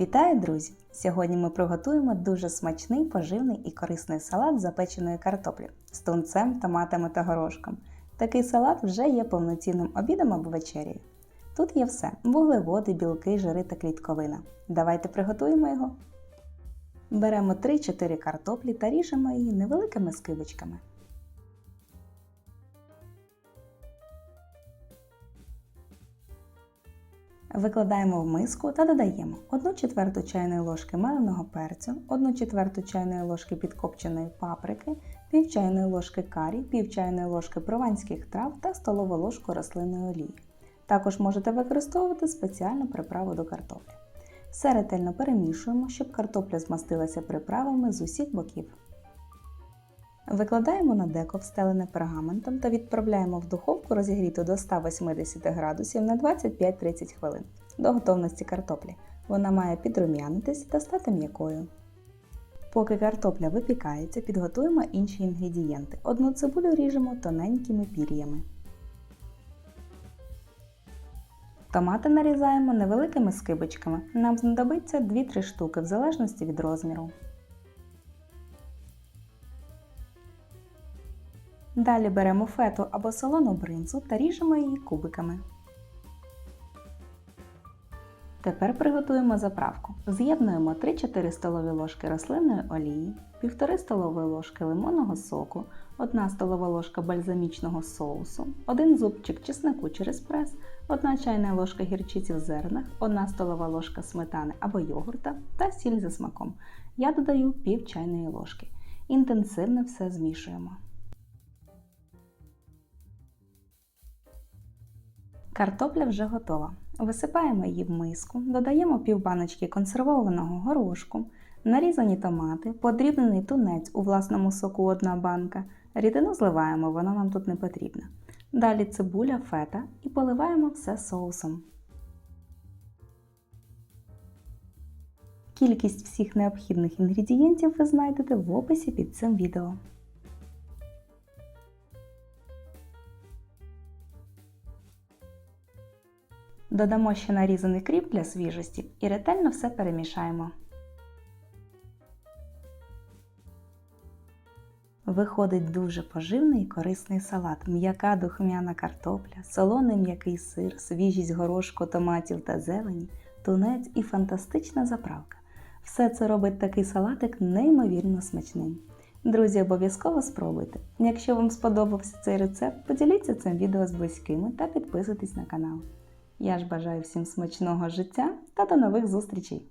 Вітаю, друзі! Сьогодні ми приготуємо дуже смачний, поживний і корисний салат запеченої картоплі з тунцем, томатами та горошком. Такий салат вже є повноцінним обідом або вечерєю. Тут є все: вуглеводи, білки, жири та клітковина. Давайте приготуємо його. Беремо 3-4 картоплі та ріжемо її невеликими скибочками. Викладаємо в миску та додаємо 1 четверту чайної ложки меленого перцю, 1 четверту чайної ложки підкопченої паприки, пів чайної ложки карі, пів чайної ложки прованських трав та столову ложку рослинної олії. Також можете використовувати спеціальну приправу до картоплі. Все ретельно перемішуємо, щоб картопля змастилася приправами з усіх боків. Викладаємо на деко встелене пергаментом та відправляємо в духовку розігріту до 180 градусів на 25-30 хвилин до готовності картоплі. Вона має підрум'янитись та стати м'якою. Поки картопля випікається, підготуємо інші інгредієнти. Одну цибулю ріжемо тоненькими пір'ями. Томати нарізаємо невеликими скибочками. Нам знадобиться 2-3 штуки в залежності від розміру. Далі беремо фету або солону бринзу та ріжемо її кубиками. Тепер приготуємо заправку. З'єднуємо 3-4 столові ложки рослинної олії, 1,5 столової ложки лимонного соку, 1 столова ложка бальзамічного соусу, 1 зубчик чеснику через прес, 1 чайна ложка гірчиці в зернах, 1 столова ложка сметани або йогурта та сіль за смаком. Я додаю пів чайної ложки. Інтенсивно все змішуємо. Картопля вже готова. Висипаємо її в миску, додаємо пів баночки консервованого горошку, нарізані томати, подрібнений тунець у власному соку одна банка. Рідину зливаємо, вона нам тут не потрібна. Далі цибуля, фета і поливаємо все соусом. Кількість всіх необхідних інгредієнтів ви знайдете в описі під цим відео. Додамо ще нарізаний кріп для свіжості і ретельно все перемішаємо. Виходить дуже поживний і корисний салат, м'яка духмяна картопля, солоний м'який сир, свіжість горошку, томатів та зелені, тунець і фантастична заправка. Все це робить такий салатик неймовірно смачним. Друзі, обов'язково спробуйте. Якщо вам сподобався цей рецепт, поділіться цим відео з близькими та підписуйтесь на канал. Я ж бажаю всім смачного життя та до нових зустрічей!